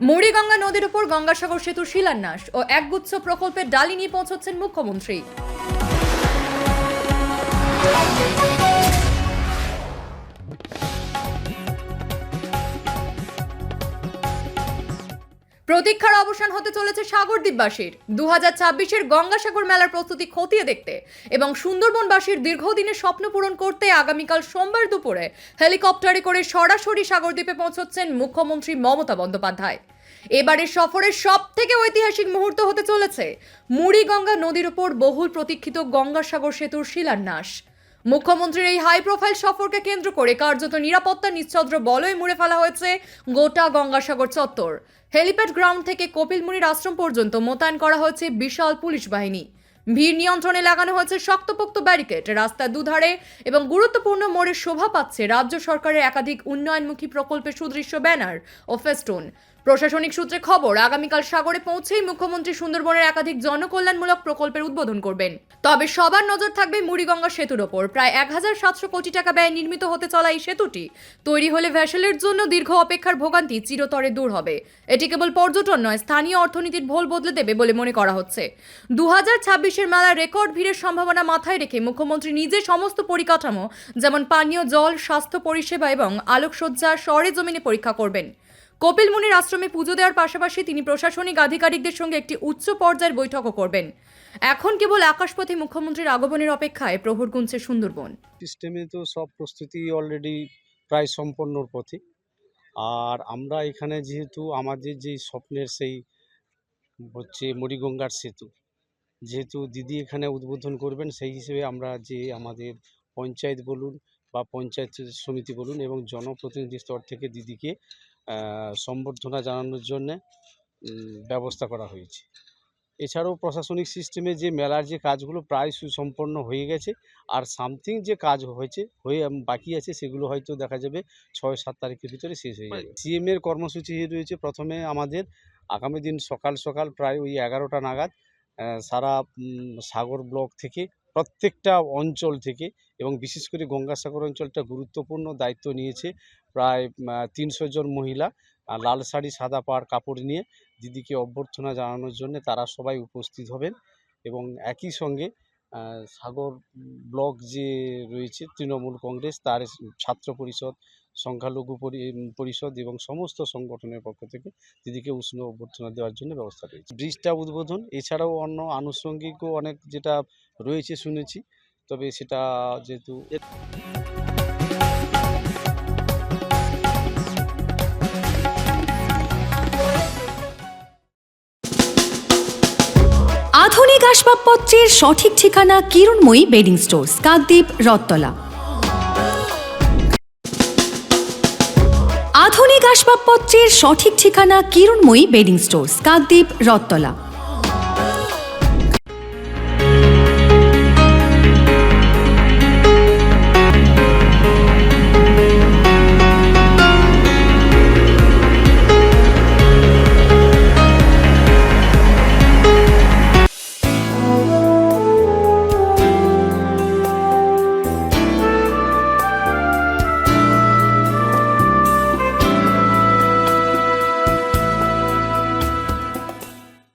মুড়িগঙ্গা নদীর উপর গঙ্গাসাগর সেতুর শিলান্যাস ও একগুচ্ছ প্রকল্পের ডালি নিয়ে পৌঁছচ্ছেন মুখ্যমন্ত্রী। প্রতীক্ষার অবসান হতে চলেছে সাগরদ্বীপবাসীর দু হাজার ছাব্বিশের গঙ্গাসাগর মেলার প্রস্তুতি খতিয়ে দেখতে এবং সুন্দরবনবাসীর দীর্ঘদিনের স্বপ্ন পূরণ করতে আগামীকাল সোমবার দুপুরে হেলিকপ্টারে করে সরাসরি সাগরদ্বীপে পৌঁছচ্ছেন মুখ্যমন্ত্রী মমতা বন্দ্যোপাধ্যায়। এবারের সফরের সব থেকে ঐতিহাসিক মুহূর্ত হতে চলেছে মুড়িগঙ্গা নদীর উপর বহুল প্রতীক্ষিত গঙ্গাসাগর সেতুর শিলান্যাস। মুখ্যমন্ত্রীর এই হাই প্রোফাইল সফরকে কেন্দ্র করে কার্যত নিরাপত্তা নিশ্চদ্র বলয়ে মুড়ে ফেলা হয়েছে গোটা গঙ্গাসাগর চত্বর। হেলিপ্যাড গ্রাউন্ড থেকে কপিলমুনির আশ্রম পর্যন্ত মোতায়েন করা হয়েছে বিশাল পুলিশ বাহিনী। ভিড় নিয়ন্ত্রণে লাগানো হয়েছে শক্তপোক্ত ব্যারিকেড, রাস্তার দুধারে এবং গুরুত্বপূর্ণ মোড়ে শোভা পাচ্ছে রাজ্য সরকারের একাধিক উন্নয়নমুখী প্রকল্পের সুদৃশ্য ব্যানার ও ফেস্টুন। প্রশাসনিক সূত্রে খবর, আগামীকাল সাগরে পৌঁছেই মুখ্যমন্ত্রী সুন্দরবনের একাধিক জনকল্যাণমূলক প্রকল্পের উদ্বোধন করবেন। তবে সবার নজর থাকবে মুড়িগঙ্গা সেতুর ওপর। প্রায় এক হাজার সাতশো কোটি টাকা ব্যয় নির্মিত হতে চলা এই সেতুটি তৈরি হলে ভ্যাসেলের জন্য দীর্ঘ অপেক্ষার ভোগান্তি চিরতরে দূর হবে। এটি কেবল পর্যটন নয়, স্থানীয় অর্থনীতির ভোল বদলে দেবে বলে মনে করা হচ্ছে। দু হাজার ছাব্বিশের মেলা রেকর্ড ভিড়ের সম্ভাবনা মাথায় রেখে মুখ্যমন্ত্রী নিজে সমস্ত পরিকাঠামো, যেমন পানীয় জল, স্বাস্থ্য পরিষেবা এবং আলোকসজ্জা সরে জমিনে পরীক্ষা করবেন। কপিল মুনির আশ্রমে পুজো দেওয়ার পাশাপাশি তিনি প্রশাসনিক আধিকারিকদের সঙ্গে একটি উচ্চ পর্যায়ের বৈঠকও করবেন। এখন কেবল আকাশপথে মুখ্যমন্ত্রীর আগমনের অপেক্ষায় প্রহর গুনছে সুন্দরবন। সিস্টেমে তো সব প্রস্তুতি অলরেডি প্রায় সম্পন্নর পথে। আর আমরা এখানে যেহেতু আমাদের যেই স্বপ্নের সেই হচ্ছে মরিগঙ্গার সেতু, যেহেতু দিদি এখানে উদ্বোধন করবেন সেই হিসেবে আমরা যে আমাদের পঞ্চায়েত বলুন বা পঞ্চায়েত সমিতি বলুন এবং জনপ্রতিনিধি স্তর থেকে দিদিকে সম্বর্ধনা জানানোর জন্যে ব্যবস্থা করা হয়েছে। এছাড়াও প্রশাসনিক সিস্টেমে যে মেলার যে কাজগুলো প্রায় সুসম্পন্ন হয়ে গেছে আর সামথিং যে কাজ হয়েছে হয়ে বাকি আছে সেগুলো হয়তো দেখা যাবে ছয় সাত তারিখের ভিতরে শেষ হয়ে যাবে। সিএম এর কর্মসূচি রয়েছে প্রথমে আমাদের আগামী দিন সকাল সকাল প্রায় ওই এগারোটা নাগাদ সারা সাগর ব্লক থেকে প্রত্যেকটা অঞ্চল থেকে এবং বিশেষ করে গঙ্গাসাগর অঞ্চলটা গুরুত্বপূর্ণ দায়িত্ব নিয়েছে। প্রায় তিনশো জন মহিলা লাল শাড়ি, সাদা পাড়, কাপড় নিয়ে দিদিকে অভ্যর্থনা জানানোর জন্য তারা সবাই উপস্থিত হবেন এবং একই সঙ্গে সাগর ব্লক যে রয়েছে, তৃণমূল কংগ্রেস, তার ছাত্র পরিষদ সংখ্যালঘু পরি- পরিষদ এবং সমস্ত সংগঠনের পক্ষ থেকে দিদিকে উষ্ণ অভ্যর্থনা দেওয়ার জন্য ব্যবস্থা রয়েছে। ব্রিজটা উদ্বোধন, এছাড়াও অন্য আনুষঙ্গিকও অনেক যেটা রয়েছে শুনেছি, তবে সেটা যেহেতু আধুনিক আসবাবপত্রের সঠিক ঠিকানা কিরণময়ী বেডিং স্টোর্স, কাকদ্বীপ রত্তলা আধুনিক আসবাবপত্রের সঠিক ঠিকানা কিরণময়ী বেডিং স্টোর কাকদ্বীপ রত্তলা